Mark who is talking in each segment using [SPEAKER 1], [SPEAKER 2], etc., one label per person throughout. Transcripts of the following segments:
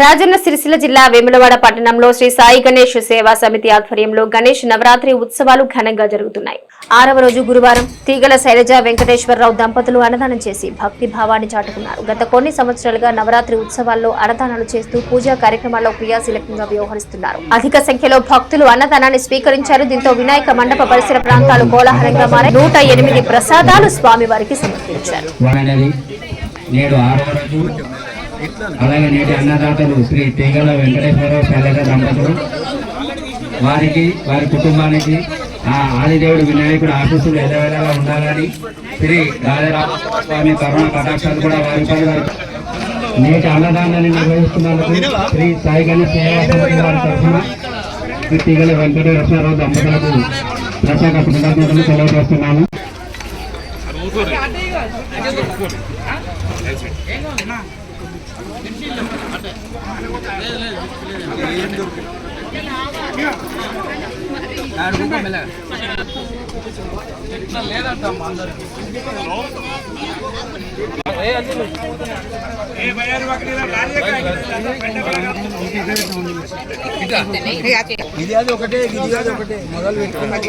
[SPEAKER 1] రాజన్న సిరిసిల్ల జిల్లా వేములవాడ పట్టణంలో శ్రీ సాయి గణేష్ సేవా సమితి ఆధ్వర్యంలో గణేష్ నవరాత్రి ఉత్సవాలు ఘనంగా జరుగుతున్నాయి. ఆరవ రోజు గురువారం తీగల శైలజ వెంకటేశ్వరరావు దంపతులు అన్నదానం చేసి భక్తి భావాన్ని చాటుకున్నారు. గత కొన్ని సంవత్సరాలుగా నవరాత్రి ఉత్సవాల్లో అన్నదానాలు చేస్తూ పూజా కార్యక్రమాల్లో క్రియాశీలకంగా వ్యవహరిస్తున్నారు. అధిక సంఖ్యలో భక్తులు అన్నదానాన్ని స్వీకరించారు. దీంతో వినాయక మండప పరిసర ప్రాంతాలు కోలాహలంగా మారి నూట ఎనిమిది ప్రసాదాలు స్వామివారికి సమర్పించారు.
[SPEAKER 2] అలాగే నేటి అన్నదాతలు శ్రీ తీగల వెంకటేశ్వర శైలజ దంపతులు. వారికి వారి కుటుంబానికి ఆ ఆదిదేవుడు వినాయకుడు ఆశీస్సులు ఎదవేళగా ఉండాలని శ్రీ రాజరాజ స్వామి కరుణ కటాక్షాలు కూడా వారిపై వారి నేటి అన్నదానాన్ని నిర్వహిస్తున్నందుకు శ్రీ సాయి గణేష్ వారి తరఫున శ్రీ తీగల వెంకటేశ్వరరావు దంపతులకు ప్రత్యేక కృతజ్ఞతలు తెలియజేస్తున్నాను.
[SPEAKER 3] ఇది అది ఒకటే ఇది అది ఒకటే. మొదలు పెట్టుకున్నాక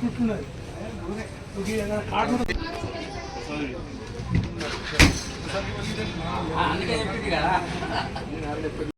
[SPEAKER 3] గుర్తుంటున్నది అందుకే చెప్పింది కదా